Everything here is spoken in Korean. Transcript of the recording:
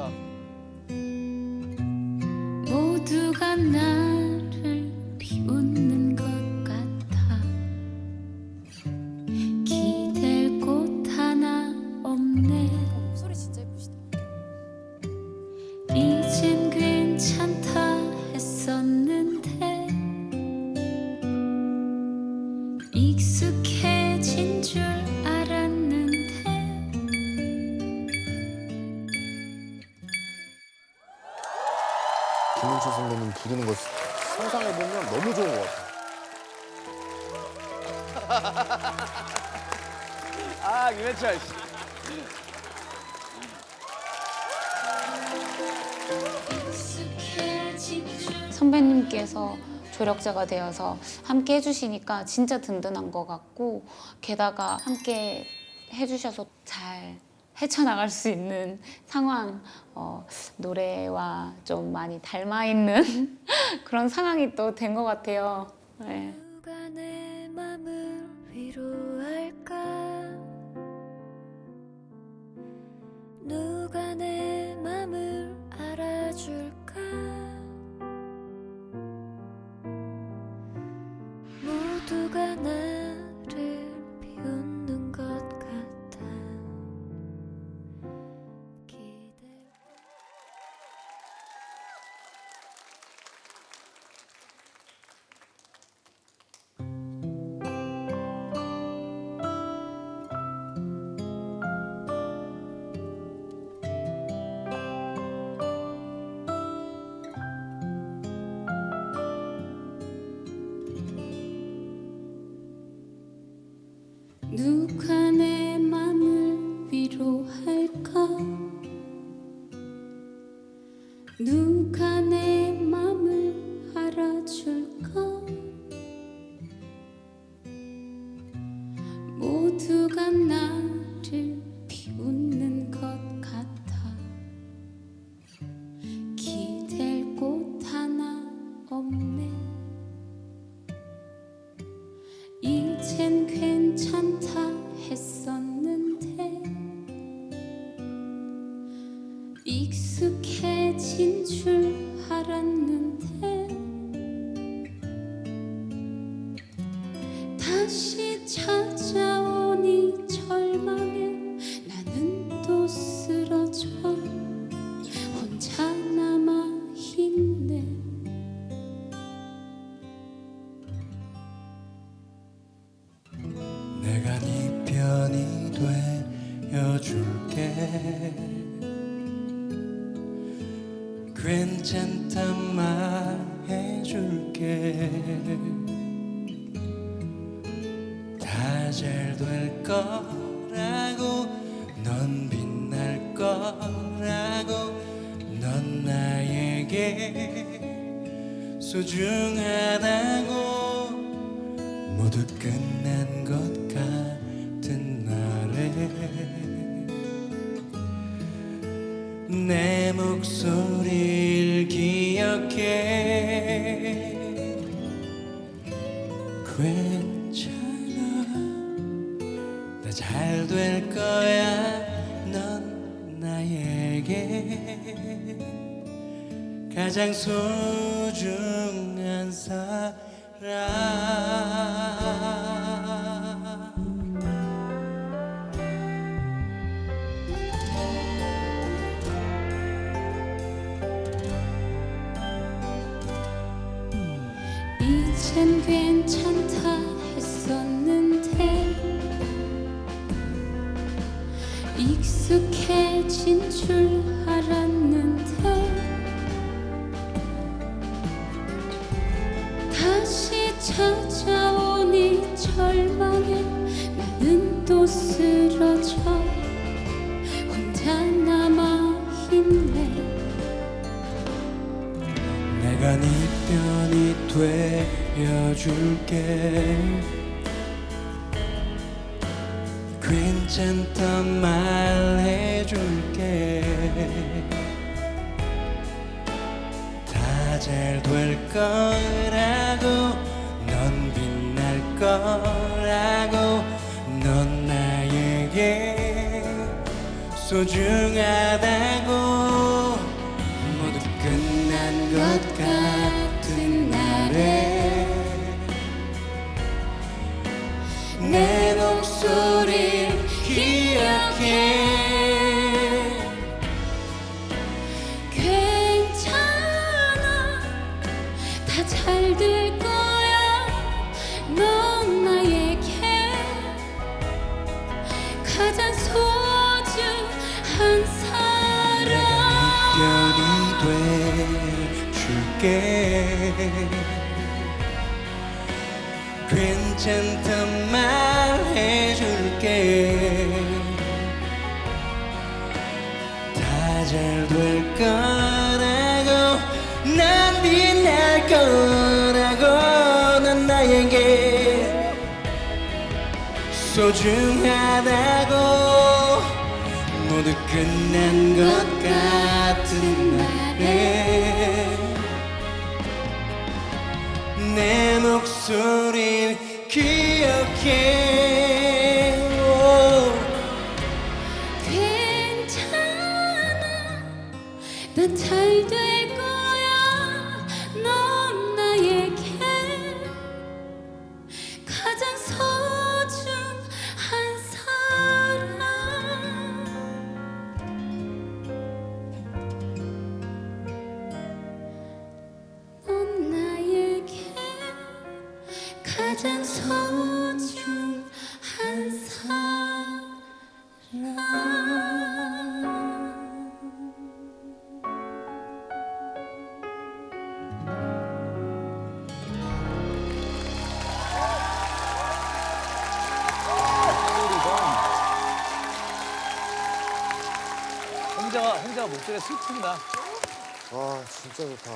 좋다. 모두가 나를 비웃는 것 같아 기댈 곳 하나 없네 어, 목소리 진짜 예쁘시다. 이젠 괜찮다 했었는데 익숙해진 줄 알아 선배님 부르는 거 상상해보면 너무 좋은 것 같아요. 아 김현철 씨. 익숙해진 줄 선배님께서 조력자가 되어서 함께 해주시니까 진짜 든든한 것 같고 게다가 함께 해주셔서 잘 헤쳐나갈 수 있는 상황 어, 노래와 좀 많이 닮아 있는 그런 상황이 또 된 것 같아요. 네. 누가 내 맘을 알아줄까 누가 내 맘을 알아줄까? 모두가 나를 비웃는 것 같아. 기댈 곳 하나 없네. 이젠 괜찮다 했었는데 익숙해 진줄 알았는데 다시 찾아오니 절망에 나는 또 쓰러져 혼자 남아 있네. 내가 네 편이 되어줄게 괜찮단 말 해줄게. 다 잘 될 거라고 넌 빛날 거라고 넌 나에게 소중하 괜찮아. 다잘될 거야 넌 나에게. 가장 소중한 사람. 이젠 괜찮다 익숙해진 줄 알았는데 다시 찾아오니 절망에 나는 또 쓰러져 혼자 남아 있네. 내가 네 편이 되어줄게 괜찮단 말 해줄게. 다 잘 될 거라고 넌 빛날 거라고 넌 나에게 소중하다고. 모두 끝난 것 해줄게. 괜찮단 말 해줄게. 다 잘 될 거라고 난 빛날 거라고 난 나에게 소중하다고. 모두 끝난 것 같은 난잘 목소리가 슬프다. 아 진짜 좋다.